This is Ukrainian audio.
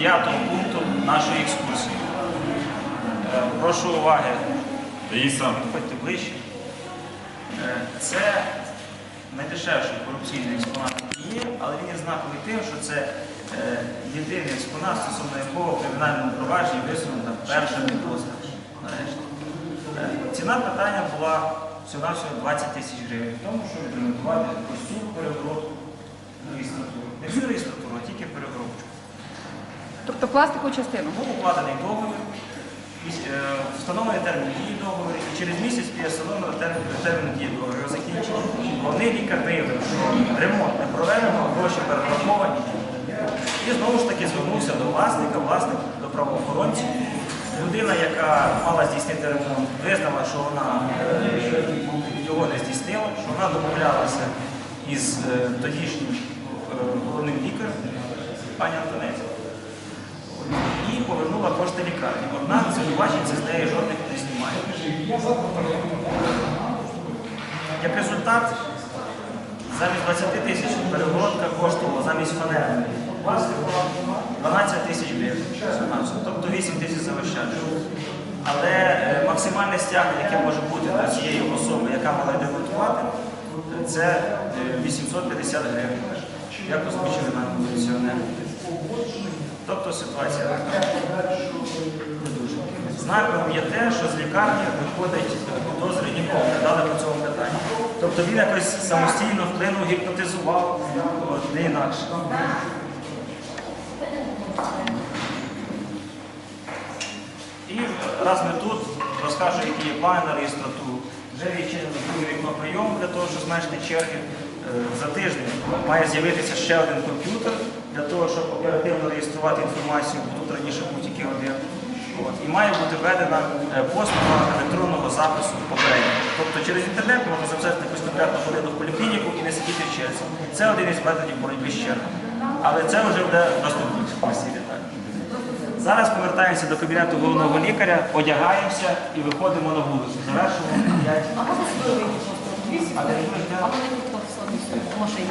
п'ятого пункту нашої екскурсії. Е, Прошу уваги, підходьте ближче. Е, Це найдешевший корупційний експонат, який є, але він є знаковий тим, що це е, єдиний експонат, стосовно якого в кримінальному провадженні висунута перша підозра. Е, Ціна питання була всього-навсього 20 тисяч гривень. Тому, що відремонтувати костюм, перегородку, реєстратуру. Не всю реєстратуру, а тільки перегородку. Тобто пластикову частину. Був укладений договір, е, встановлений термін дії договору, і через місяць після встановленого терміну дії договору закінчили. Головний лікар виявив, що ремонт не проведено, гроші перераховані. І знову ж таки звернувся до власника, власник до правоохоронців. Людина, яка мала здійснити ремонт, визнала, що вона е, його не здійснила, що вона домовлялася із е, тодішнім головним лікарем, пані Антонець Як результат, замість 20 тисяч перегородка коштувала замість пластику 12 тисяч гривень. Тобто 8 тисяч заощаджень. Але е, максимальне стягнення, яке може бути до цієї особи, яка мала демонтувати, це е, 850 гривень. Як озвучили нам пенсіонери. Тобто ситуація така. Знаковим є те, що з лікарні виходить підозри нікому не дали по цьому питанню. Тобто він якось самостійно вплинув, гіпнотизував, не інакше. І раз ми тут, розкажу, які є плани на реєстратуру. Вже відчинено друге вікно прийому для того, щоб зменшити черги. Е, За тиждень має з'явитися ще один комп'ютер для того, щоб оперативно реєструвати інформацію, тут раніше був тільки один. От. І має бути введена е, послуга електронного запису попередньо. Тобто через інтернет можна записати якусь конкретну годину в поліклініку і не сидіти в черзі. Це один із методів боротьби з чергами. Але це вже буде в наступній. Зараз повертаємося до кабінету головного лікаря, одягаємося і виходимо на вулицю. Завершуємо 5. А де будете? А вони тут в машині.